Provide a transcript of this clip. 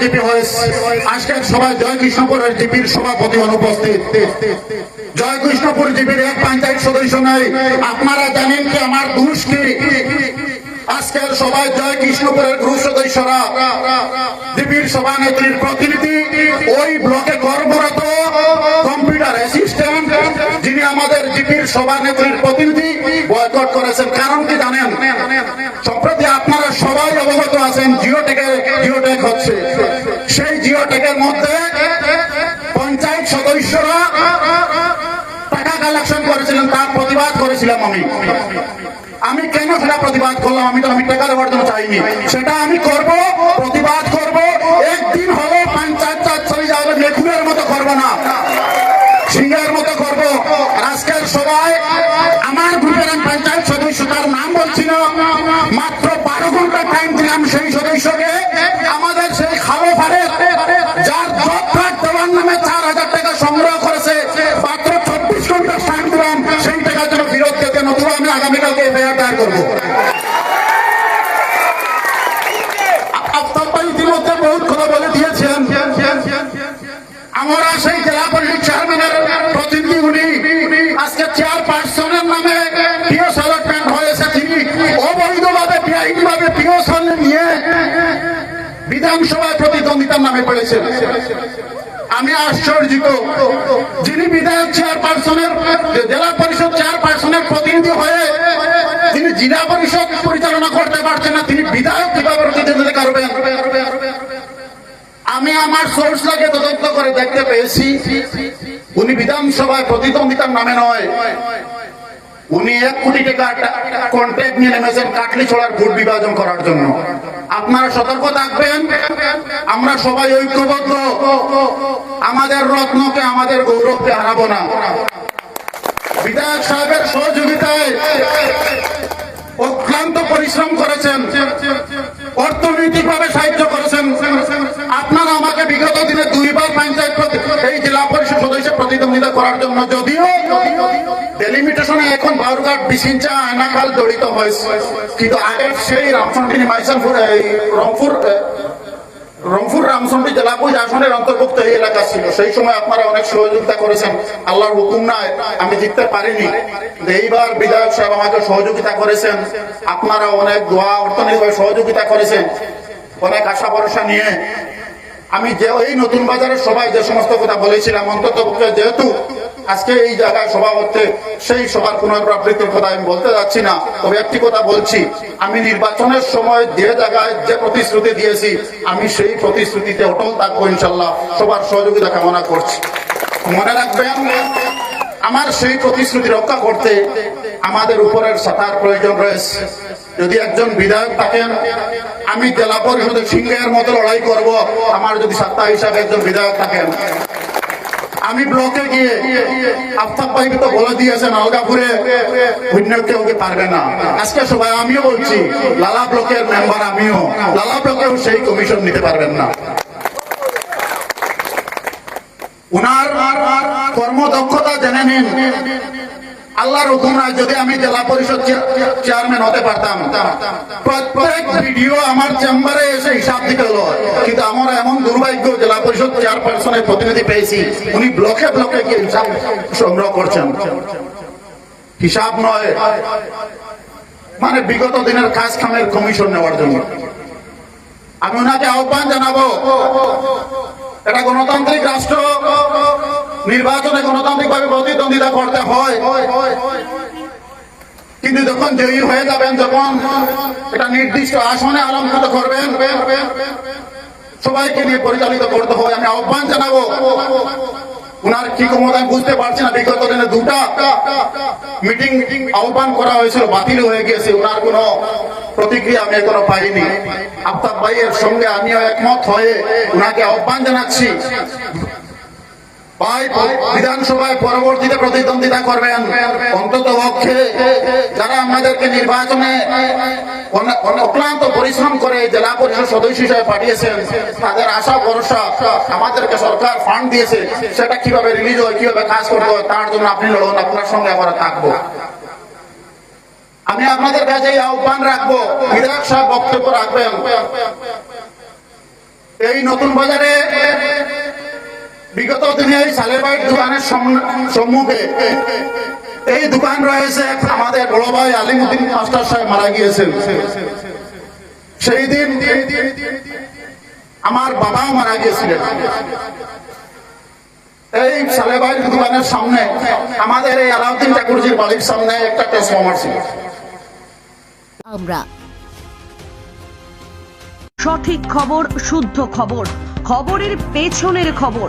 GP হয়েছে। আজকের সবাই জয় কৃষ্ণপুরের জিপির সভাপতি অনুপস্থিত। জয় কৃষ্ণপুর জিপির এক পঞ্চায়েত সদস্য নেই। আপনারা জানেন কি আমার দুষ কি? আজকের সবাই জয় কৃষ্ণপুরের গ্রুপ সদস্যরা জিপির সভানেত্রীর প্রতিনিধি, ওই ব্লকে কর্মরত কম্পিউটার অ্যাসিস্ট্যান্ট, যিনি আমাদের জিপির সভানেত্রীর প্রতিনিধি বয়কট করেছেন। কারণ কি জানেন? সম্প্রতি আপনারা সবাই অবগত আছেন জিওটেকের জিওটেক হচ্ছে। সেই জিওটেকের মধ্যে পঞ্চায়েত সদস্যরা টাকা কালেকশন করেছিলেন, তার প্রতিবাদ করেছিলাম আমি। আমি কেন সেটা প্রতিবাদ করলাম? আমি তো, আমি টাকা দেওয়ার জন্য চাইনি। সেটা আমি করব, প্রতিবাদ করব। একদিন হলো পঞ্চায়েত চলে যাবে মেঘুরের মতো করব না। সিংহের মতো করব। আজকের সবাই সংগ্রহ করেছে। মাত্র চব্বিশ ঘণ্টা টাইম দিলাম সেই টাকার জন্য বিরোধ থেকে নতুবা আমি আগামীকালকে এফআইআর দায়ের করব। বিধানসভায় প্রতিদ্বন্দ্বিতার নামে পড়েছেন। আমি আশ্চর্যিত। যিনি বিধায়ক চেয়ারপারসনের জেলা পরিষদ চেয়ারপারসনের প্রতিনিধি হয়ে তিনি জেলা পরিষদ পরিচালনা করতে পারছেন না, তিনি বিধায়ক কীভাবে প্রতিনিধিত্ব করবেন। আমি আমার সোর্স লাগে তদন্ত করে দেখতে পেয়েছি। উনি বিধানসভায় প্রতিদ্বন্দ্বিতার নামে নয়। উনি এক কোটি টাকা কন্ট্রাক্ট নিয়ে নেমেছেন কাটলি ছড়ার ভোট বিভাজন করার জন্য। আপনারা সতর্ক থাকবেন। আমরা সবাই ঐক্যবদ্ধ। আমাদের রত্নকে, আমাদের গৌরবকে হারাবো না। বিধায়ক সাহেবের সহযোগিতায় অক্লান্ত পরিশ্রম করেছেন। অর্থনৈতিকভাবে সাহায্য করেছেন। আপনারা আমাকে বিগত দিনে দুইবার পঞ্চায়েত এই জেলা পরিষদ সদস্য প্রতিদ্বন্দ্বিতা করার জন্য যদিও ডেলিমিটেশনে এখন বারুঘাট বিশিঞ্চা আয়নাকাল জড়িত হয়েছে। কিন্তু আগে সেই রামচন্দ্রী মাইসানপুর রংপুর রংপুর রামচন্দ্রী জেলা পুজ আসনের অন্তর্ভুক্ত এই এলাকা ছিল। সেই সময় আপনারা অনেক সহযোগিতা করেছেন। আল্লাহর হুকুম নাই, আমি জিততে পারিনি। এইবার বিধায়ক সাহেব আমাকে সহযোগিতা করেছেন। আপনারা অনেক দোয়া, অর্থনৈতিকভাবে সহযোগিতা করেছেন। অনেক আশা ভরসা নিয়ে। আমি যে এই নতুন বাজারের সবাই যে সমস্ত কথা বলেছিলাম অন্তত যেহেতু আজকে এই জায়গায় সভা হচ্ছে, সেই সভার পুনরাবৃত্তির কথা আমি বলতে যাচ্ছি না। তবে একটি কথা বলছি, আমি নির্বাচনের সময় যে জায়গায় যে প্রতিশ্রুতি দিয়েছি, আমি সেই প্রতিশ্রুতিতে অটল থাকব ইনশাল্লাহ। সবার সহযোগিতা কামনা করছি। মনে রাখবেন, আমার সেই প্রতিশ্রুতি রক্ষা করতে আমাদের উপরের সাতার প্রয়োজন রয়েছে। যদি একজন বিধায়ক থাকেন, আমি জেলা পরিষদের সিংহের মতো লড়াই করব। আমার যদি সত্তা হিসাবে একজন বিধায়ক থাকেন আমি ব্লকে গিয়ে আফতাব ভাইকে তো বলে দিয়েছেন আলগাপুরে অন্য কেউ পারবে না। আজকে সবাই আমিও বলছি, লালা ব্লকের মেম্বার আমিও। লালা ব্লকেও সেই কমিশন নিতে পারবেন না। উনার কর্মদক্ষতা জেনে নিন। আল্লাহর হুকুম নাই যদি আমি জেলা পরিষদ চেয়া- চেয়ারম্যান হতে পারতাম। প্রত্যেক ভিডিও আমার চেম্বারে এসে হিসাব দিতে হলো। কিন্তু আমার এমন দুর্ভাগ্য, জেলা পরিষদ চেয়ারপারসনের প্রতিনিধি পেয়েছি। উনি ব্লকে ব্লকে গিয়ে হিসাব সংগ্রহ করছেন। হিসাব নয়। মানে বিগত দিনের কাজ কামের কমিশন নেওয়ার জন্য। আমি ওনাকে আহ্বান জানাব, এটা গণতান্ত্রিক রাষ্ট্র। নির্বাচনে গণতান্ত্রিক ভাবে প্রতিদ্বন্দ্বিতা করতে হয়। কিন্তু যখন জয়ী হয়ে যাবেন, যখন এটা নির্দিষ্ট আসনে অলঙ্কৃত করবেন, সবাইকে নিয়ে পরিচালিত করতে হয় আমি আহ্বান জানাব, উনার কি ক্ষমতা বুঝতে পারছি না। বিগত দিনে দুটা মিটিং আহ্বান করা হয়েছিল, বাতিল হয়ে গিয়েছে। উনার কোনো প্রতিক্রিয়া আমি এখনও পাইনি। আফতাব ভাইয়ের সঙ্গে আমিও একমত হয়ে উনাকে আহ্বান জানাচ্ছি। বিধানসভায় পরবর্তীতে প্রতিদ্বন্দ্বিতা করবেন। অন্তত পক্ষে যারা আমাদেরকে নির্বাচনে অক্লান্ত পরিশ্রম করে জেলা পরিষদ সদস্য হিসেবে পাঠিয়েছেন, তাদের আশা ভরসা আমাদেরকে সরকার ফান্ড দিয়েছে, সেটা কীভাবে রিলিজ হয়, কীভাবে কাজ করতে হয়, তার জন্য আপনি লড়ুন, আপনার সঙ্গে আমরা থাকব। আমি আপনাদের কাছে আহ্বান রাখব, বিধায়ক সাহেব বক্তব্য রাখবেন। এই নতুন বাজারে বিগত দিনে এই সালেবাইট দোকানের সম্মুখে এই দোকান রয়েছে আমাদের বড় ভাই আলিমুদ্দিন মাস্টার সাহেব মারা গিয়েছেন। সেই দিন আমার বাবাও মারা গিয়েছিলেন। এই সালেবাইট দোকানের সামনে আমাদের এই আলাউদ্দিন ঠাকুরজির বাড়ির সামনে একটা ট্রান্সফর্মার ছিল। আমরা। সঠিক খবর, শুদ্ধ খবর, খবরের পেছনের খবর।